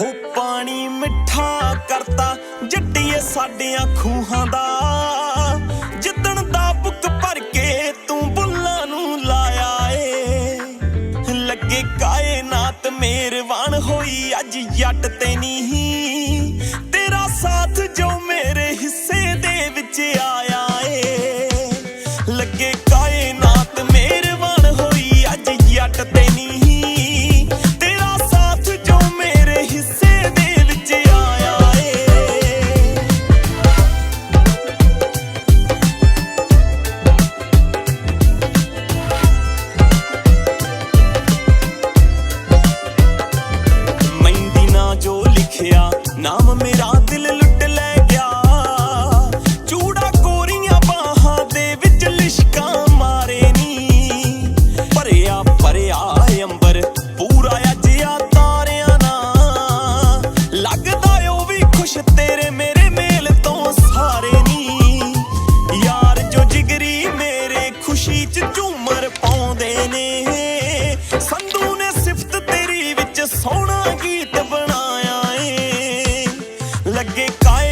ਹੋ ਪਾਣੀ ਮਿੱਠਾ ਕਰਤਾ ਜੱਟੀਏ ਸਾਡੀਆਂ ਖੂਹਾਂ ਦਾ। ਲੱਗੇ ਕਾਇ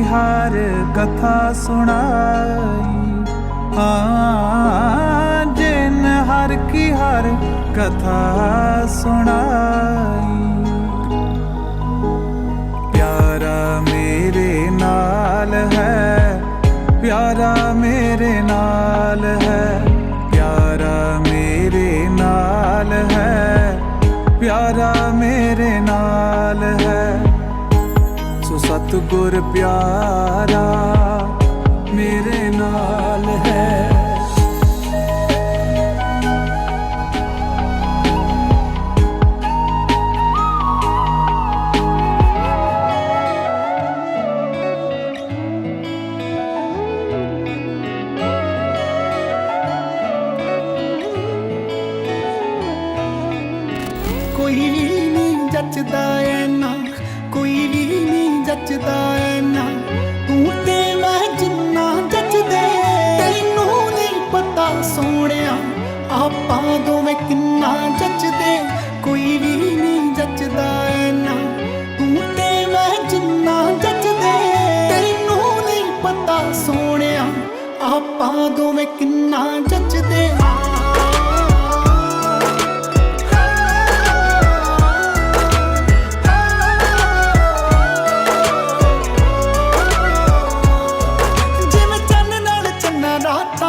ਦੀ ਹਰ ਕਥਾ ਸੁਣਾਈ। ਆ ਜਿਨ ਹਰ ਕੀ ਹਰ ਕਥਾ ਸੁਣਾਈ। ਪਿਆਰਾ ਮੇਰੇ ਨਾਲ ਹੈ, ਪਿਆਰਾ ਮੇਰੇ ਨਾਲ ਹੈ, ਪਿਆਰਾ ਮੇਰੇ ਨਾਲ ਹੈ, ਪਿਆਰਾ ਸਤਗੁਰ ਪਿਆਰਾ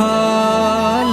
हाल